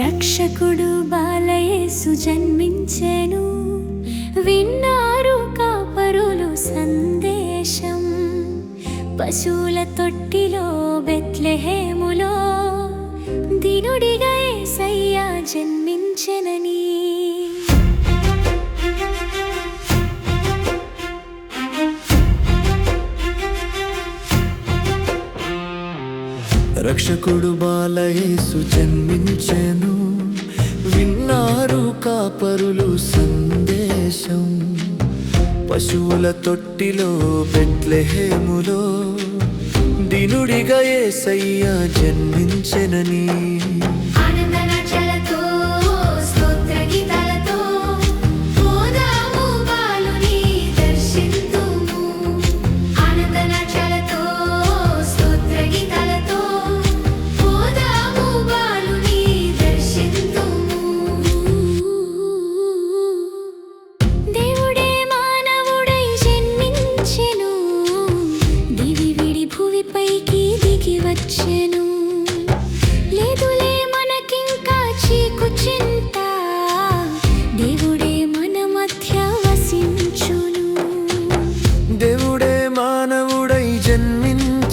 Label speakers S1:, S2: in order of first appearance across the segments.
S1: రక్షకుడు బాలయేసు జన్మించెను విన్నారు కాపరులు సందేశం. పశువుల తొట్టిలో బెత్లెహేము దినుడిగా ఏసయ్యా జన్మించెనని.
S2: రక్షకుడు బాలయేసు జన్మించెను. విన్నారు కాపరులు సందేశం. పశువుల తొట్టిలో బెత్లెహేములో దినుడిగా ఏసయ్య జన్మించెనని.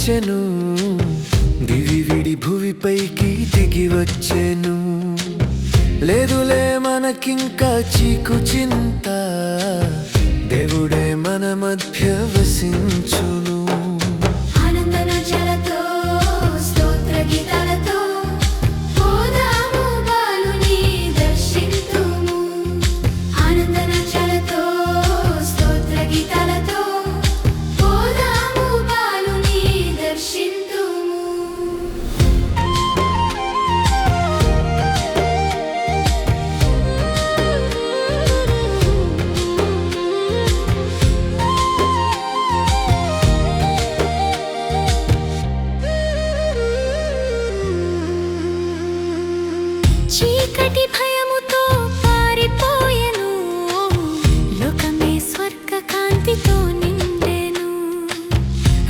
S1: వచ్చెను.
S2: దివి విడి భువిపైకి దిగి వచ్చెను. లేదులే మనకింకా చీకు చింత. దేవుడే మన మధ్య వసించును.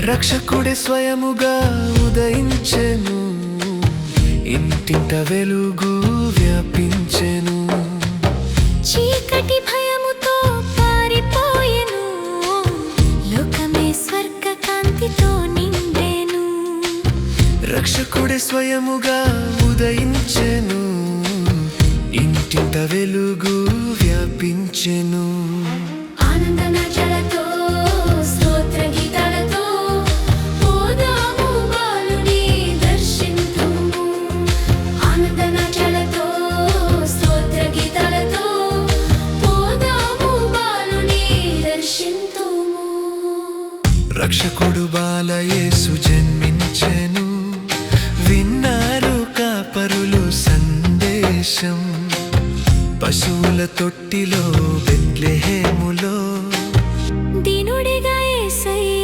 S2: రక్షకుడే స్వయముగా ఉదయించెను. ఇంటింట వెలుగు వ్యాపించెను.
S1: చీకటి భయముతో పారిపోయెను. లోకమే స్వర్గ కాంతితో నిండెను.
S2: రక్షకుడే స్వయముగా ఉదయించెను. ఇంటింట వెలుగు వ్యాపించెను. రక్షకుడు బాలయేసు జన్మించెను. విన్నారు కాపరులు సందేశం. పశువుల తొట్టిలో బెత్లెహేములో. దినుడిగా ఏసయ్య